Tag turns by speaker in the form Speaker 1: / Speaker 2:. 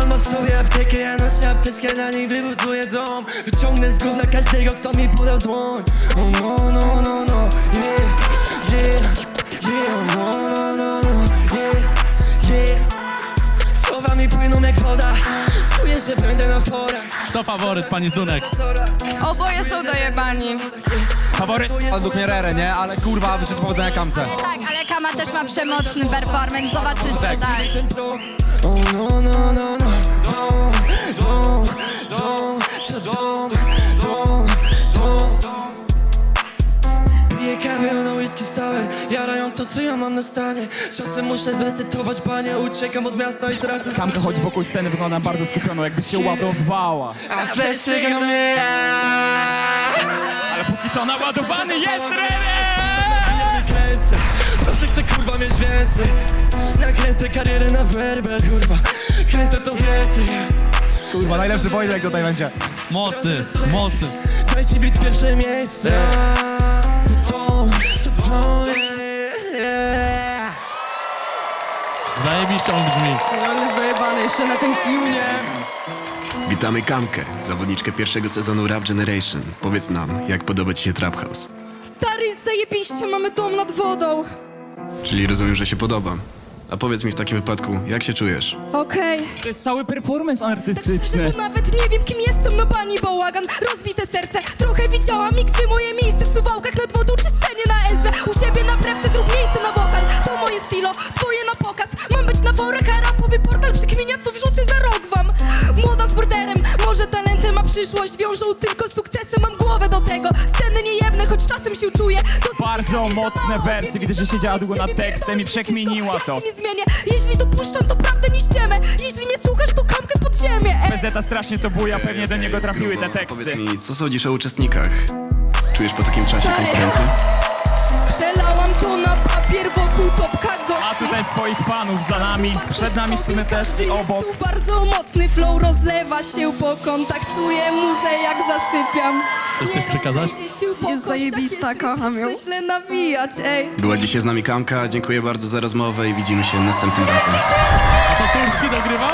Speaker 1: wolno w sobie aptekę Ja noszę apteczkę, na niej wybuduję dom Wyciągnę z gówna każdego, kto mi podał dłoń Oh no, no, no, no, yeah, yeah, yeah Oh no, no, no, no, yeah, yeah Słowa mi płyną jak woda Czuję, że będę na forach
Speaker 2: Kto faworyt, pani Zdunek?
Speaker 3: Oboje są dojebani.
Speaker 2: Faworyt?
Speaker 4: Według mnie Rere, nie? Ale kurwa, wyszedł z powodzenia kamce.
Speaker 3: Tak, ale Kama też ma przemocny performance, zobaczycie, tak.
Speaker 1: Oh no, no, no, no dom, dom, dom Piję kawę, ona whisky sour Jarają to, co ja mam na stanie Czasem muszę zresetować banie Uciekam od miasta i tracę
Speaker 5: Kamka chodzi wokół sceny, wygląda bardzo skupioną, jakby się ładowała.
Speaker 1: A flesh czeka na mnie
Speaker 5: Ale póki co naładowany jest Rene!
Speaker 1: Kręcę, proszę chcę kurwa mieć więcej Nakręcę karierę na werbę, kurwa Kręcę to więcej
Speaker 4: Kurwa, najlepszy wojtek tutaj będzie.
Speaker 2: Mocny, mocny.
Speaker 1: Dajcie bit pierwsze miejsce To.
Speaker 2: Zajebiście on brzmi.
Speaker 3: On jest dojebany jeszcze na tym tunie.
Speaker 6: Witamy Kamkę, zawodniczkę pierwszego sezonu Rap Generation. Powiedz nam, jak podoba ci się Trap House?
Speaker 7: Stary, zajebiście, mamy dom nad wodą.
Speaker 6: Czyli rozumiem, że się podoba. A powiedz mi w takim wypadku, jak się czujesz?
Speaker 7: Okej.
Speaker 5: To jest cały performance artystyczny.
Speaker 7: Szczerze, to nawet nie wiem, kim jestem, no pani bałagan. Rozbite serce, trochę widziałam i gdzie moje miejsce w suwałkach nad wodą czy scenie na SW. U siebie na prewce zrób miejsce na wokal. To moje stilo, twoje na pokaz. Mam być na worek, a rapowy portal przekminia, co wrzucę za rok wam. Młoda z borderem, może talentem, a przyszłość wiążą tylko z sukcesem. Czasem się czuję. To
Speaker 5: Bardzo mocne wersy, widać, że siedziała długo nad tekstem i przekminiła to.
Speaker 7: Się nie zmienię, jeśli dopuszczam, to prawdę nie ściemę. Jeśli mnie słuchasz, to kamkę pod ziemię. Ej.
Speaker 5: PZ strasznie to buja, pewnie do niego trafiły te
Speaker 6: Grubo.
Speaker 5: teksty.
Speaker 6: Powiedz mi, co sądzisz o uczestnikach? Czujesz po takim czasie konkurencję?
Speaker 7: Przelałam to na papier wokół topka
Speaker 5: A
Speaker 7: gości.
Speaker 5: tutaj swoich panów za nami, przed nami w sumie też i
Speaker 7: jest
Speaker 5: obok.
Speaker 7: tu bardzo mocny flow rozlewa się po kątach. Czuję muzę jak zasypiam.
Speaker 2: Chcesz coś przekazać?
Speaker 7: Jest
Speaker 3: zajebista, kocham ją.
Speaker 7: źle nawijać, ej.
Speaker 6: Była dzisiaj z nami Kamka, dziękuję bardzo za rozmowę i widzimy się następnym razem.
Speaker 2: A to Turski dogrywał?